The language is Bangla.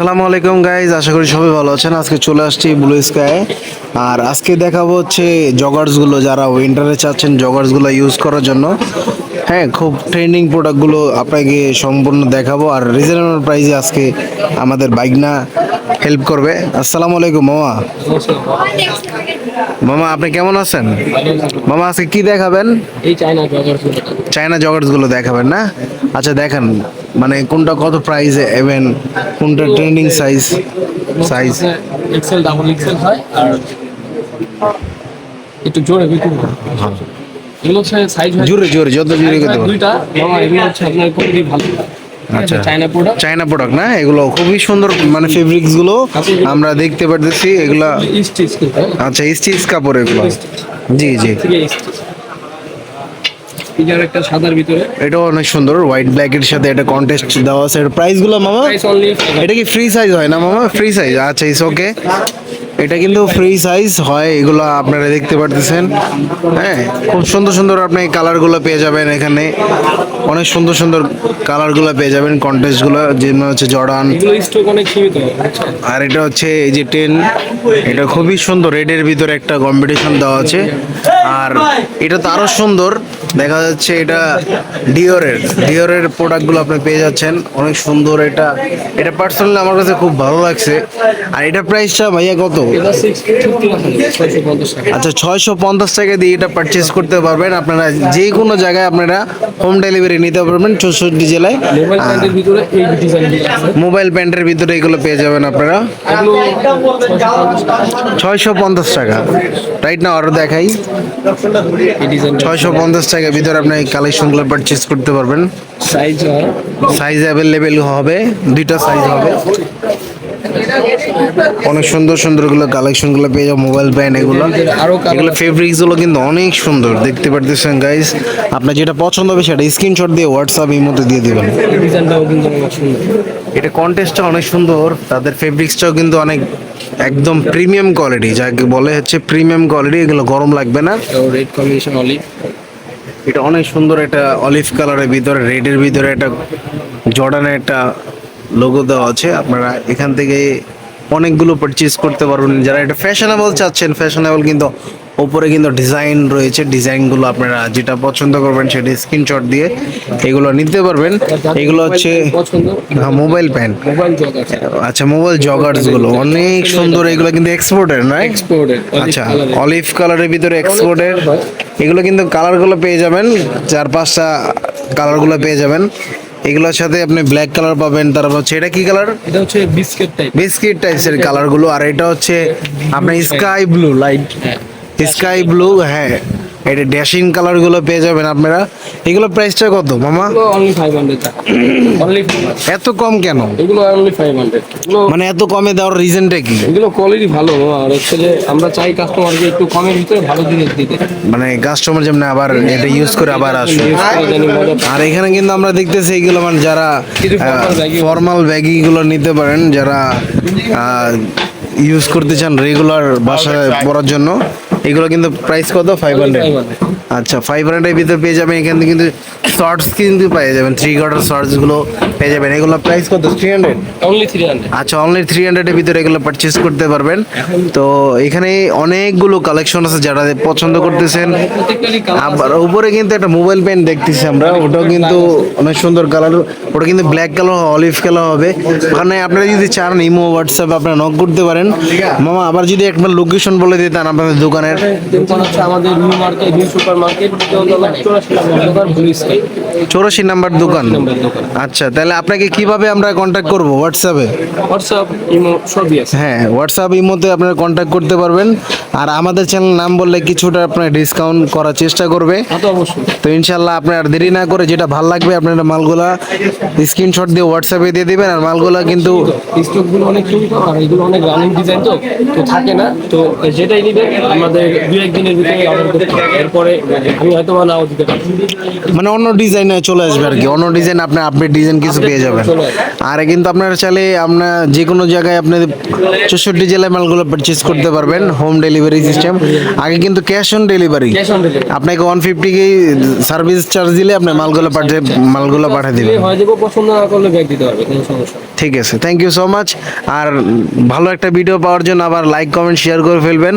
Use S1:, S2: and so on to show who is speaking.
S1: সালামু আলাইকুম গাইজ আশা করি সবাই ভালো আছেন। আজকে চলে আসছি ব্লু স্কাই আর আজকে দেখাবো হচ্ছে জগার্সগুলো যারা উইন্টারে চাচ্ছেন জগার্সগুলো ইউজ করার জন্য। হ্যাঁ খুব ট্রেন্ডিং প্রোডাক্টগুলো আপনাকে সম্পূর্ণ দেখাবো। আর রিজনেবল প্রাইসে আজকে আমাদের বাইকনা হেল্প করবে। আসসালামু আলাইকুম মামা। মামা আপনি কেমন আছেন? মামা আজকে কি দেখাবেন?
S2: চায়না
S1: জগার্সগুলো দেখাবেন না? আচ্ছা দেখান। মানে কোনটা কত প্রাইসে এবেন কোনটা trending size size
S2: XL double XL হয় আর একটু জোরে বিক্রি হয়। এগুলো হচ্ছে সাইজ হয়
S1: জোরে জোরে যত জোরে করতে।
S2: দুইটা। বাবা এগুলো হচ্ছে আপনার খুবই ভালো।
S1: আচ্ছা।
S2: চায়না প্রোডাক্ট
S1: চায়না প্রোডাক্ট না? এগুলো খুবই সুন্দর মানে ফেব্রিক্সগুলো আমরা দেখতে পারতেছি এগুলা
S2: কিন্তু
S1: আচ্ছা স্টিচ কাপড় এগুলো। জি জি।
S2: এটার একটা সাদার ভিতরে।
S1: এটাও অনেক সুন্দর হোয়াইট ব্ল্যাক এর সাথে এটা কন্টেস্ট দেওয়া আছে। এর প্রাইসগুলো মামা? এটা কি ফ্রি সাইজ হয় না মামা? ফ্রি সাইজ আচ্ছা ইস ওকে এটা কিন্তু ফ্রি সাইজ হয় এগুলো আপনারা দেখতে পারতেছেন। হ্যাঁ খুব সুন্দর সুন্দর আপনি কালারগুলো পেয়ে যাবেন এখানে। অনেক সুন্দর সুন্দর কালারগুলো পেয়ে যাবেন কন্টেস্টগুলো যেমন হচ্ছে জর্ডান? আর এটা হচ্ছে এই যে টেন এটা খুবই সুন্দর রেডের ভিতরে একটা কম্পিটিশন দেওয়া আছে। আর এটা তো আরও সুন্দর। দেখা যাচ্ছে এটা ডিওরের ডিওরের প্রোডাক্টগুলো আপনি পেয়ে যাচ্ছেন। অনেক সুন্দর এটা। এটা পার্সোনালি আমার কাছে খুব ভালো লাগছে। আর এটা প্রাইসটা ভাইয়া কত?
S2: টাকা।
S1: আচ্ছা ছয়শো পঞ্চাশ টাকা দিয়ে এটা পারচেস করতে পারবেন। আপনারা যে কোনো জায়গায় আপনারা হোম ডেলিভারি নিতে পারবেন চৌষট্টি জেলায়।
S2: মোবাইল
S1: প্যান্টের ভিতরে এগুলো পেয়ে যাবেন আপনারা।
S2: ছয়শো পঞ্চাশ টাকা।
S1: ছয়শো পঞ্চাশ টাকা রাইট না আরও দেখাই ছয়শো পঞ্চাশ টাকার ভিতরে আপনি এই কালেকশনগুলো পারচেস করতে পারবেন।
S2: সাইজ
S1: সাইজ অ্যাভেলেবেল হবে দুইটা সাইজ হবে। অনেক সুন্দর সুন্দরগুলো কালেকশনগুলো পেয়ে যাও মোবাইল ব্যান্ড এগুলো। এগুলো ফেব্রিক্সগুলো কিন্তু অনেক সুন্দর দেখতে পারতেছেন গাইস আপনার যেটা পছন্দ হবে সেটা স্ক্রিনশট দিয়ে হোয়াটসঅ্যাপ এই মধ্যে দিয়ে দিবেন। এটা কন্টেস্টটা অনেক সুন্দর তাদের ফেব্রিক্সটাও কিন্তু অনেক একদম প্রিমিয়াম কোয়ালিটি যাকে বলে হচ্ছে প্রিমিয়াম কোয়ালিটি এগুলো গরম লাগবে না।
S2: রেড কম্বিনেশন অলিভ
S1: এটা অনেক সুন্দর একটা অলিভ কালারের ভিতরে রেডের ভিতরে একটা জর্ডানের একটা লোগো দেওয়া আছে। আপনারা এখান থেকে অনেকগুলো পারচেজ করতে পারবেন। যারা এটা ফ্যাশনেবল চাচ্ছেন ফ্যাশনেবল কিন্তু ওপরে কিন্তু ডিজাইন রয়েছে ডিজাইনগুলো আপনারা যেটা পছন্দ করবেন সেটা স্ক্রিনশট দিয়ে এগুলো নিতে পারবেন। এগুলো হচ্ছে মোবাইল প্যান্ট আচ্ছা মোবাইল জগার্সগুলো। অনেক সুন্দর এগুলো কিন্তু এক্সপোর্টের নয়?
S2: এক্সপোর্টেড
S1: আচ্ছা অলিভ কালারের ভিতরে এক্সপোর্টের এগুলো কিন্তু কালারগুলো পেয়ে যাবেন চার পাঁচটা কালারগুলো পেয়ে যাবেন। এগুলোর সাথে আপনি ব্ল্যাক কালার পাবেন তারপর হচ্ছে এটা কি কালার
S2: এটা হচ্ছে বিস্কিট টাইপ
S1: বিস্কিট টাইপসের কালারগুলো আর এটা হচ্ছে আপনার sky blue light sky blue হ্যাঁ। এটা ড্যাশিং কালারগুলো পেয়ে যাবেন আপনারা। এগুলো প্রাইসটা কত মামা?
S2: অনলি ফাইভ হান্ড্রেড অনলি
S1: এত কম কেন?
S2: এগুলো অনলি ফাইভ হান্ড্রেড
S1: মানে এত কমে দেওয়ার রিজনটা কি?
S2: এগুলো কোয়ালিটি ভালো আর যে আমরা চাই কাস্টমারকে একটু কমের ভিতরে ভালো জিনিস দিতে।
S1: মানে কাস্টমার যেমন আবার এটা ইউজ করে আবার
S2: পায়।
S1: আর এখানে কিন্তু আমরা দেখতেছি এগুলো মানে যারা ফর্মাল ব্যাগি গুলো নিতে পারেন যারা ইউজ করতে চান রেগুলার বাসায় পরার জন্য। এগুলো কিন্তু প্রাইস কত? ফাইভ হান্ড্রেড আচ্ছা ফাইভ হান্ড্রেডের ভিতরে পেয়ে যাবেন এখান থেকে কিন্তু শর্টস কিন্তু পেয়ে যাবেন থ্রি কোয়ার্টার শর্টসগুলো পেয়ে যাবেন। এগুলো প্রাইস কত? Three hundred
S2: only three hundred
S1: আচ্ছা অনলি থ্রি হান্ড্রেডের ভিতরে এগুলো পারচেস করতে পারবেন। তো এখানে অনেকগুলো কালেকশন আছে যারা পছন্দ করতেছেন। আবার উপরে কিন্তু একটা মোবাইল পেন দেখতেছি আমরা ওটাও কিন্তু অনেক সুন্দর কালার ওটা কিন্তু ব্ল্যাক কালার অলিভ কালার হবে। ওখানে আপনারা যদি চান ইমো হোয়াটসঅ্যাপ আপনারা নক করতে পারেন। মামা আবার যদি একবার লোকেশন বলে দিতেন আপনাদের দোকানের।
S2: দোকান হচ্ছে আমাদের new market new super market চৌরাশি নম্বর দোকান ব্লু স্কাই
S1: চৌরাশি নাম্বার দোকান? আচ্ছা তাহলে আপনাকে কীভাবে আমরা কন্ট্যাক্ট করব হোয়াটসঅ্যাপে
S2: হোয়াটসঅ্যাপ ইমো সবই আছে।
S1: হ্যাঁ হোয়াটসঅ্যাপ ইমোতে আপনারা কন্ট্যাক্ট করতে পারবেন। আর আমাদের চ্যানেল নাম বললে কিছুটা আপনার ডিসকাউন্ট করার চেষ্টা করবে।
S2: তো অবশ্যই।
S1: তো ইনশাল্লাহ আপনার আর দেরি না করে যেটা ভালো লাগবে আপনারা মালগুলা স্ক্রিনশট দিয়ে হোয়াটসঅ্যাপে দিয়ে দিবেন। আর মালগুলা কিন্তু
S2: স্টকগুলো অনেক সীমিত আর এগুলো অনেক রানিং ডিজাইন তো তো থাকে না। তো যেটাই নিবেন আমাদের দু একদিনের ভিতরে অর্ডার করতে হবে। এরপরে আমি হয়তো বা নাও দিতে পারি
S1: মানে অন্য ডিজাইনে চলে আসবে আর কি। অন্য ডিজাইন আপনি আপডেট ডিজাইন কিছু পেয়ে যাবেন। আর কিন্তু আপনার চাইলে আপনার যে কোনো জায়গায় আপনি চৌষট্টি জেলায় মালগুলো পারচেস করতে পারবেন। হোম ডেলিভারি সিস্টেম আগে কিন্তু cash on delivery
S2: cash on delivery
S1: আপনাকে ওয়ান ফিফটি কি সার্ভিস চার্জ দিলে আপনি মালগুলো পাঠে মালগুলো পাঠিয়ে দিবেন।
S2: হয়ে যাব পছন্দ না করলে ব্যাগ দিতে পারবে কোনো সমস্যা
S1: ঠিক আছে। থ্যাংক ইউ সো মাচ আর ভালো একটা ভিডিও পাওয়ার জন্য আবার লাইক কমেন্ট শেয়ার করে ফেলবেন।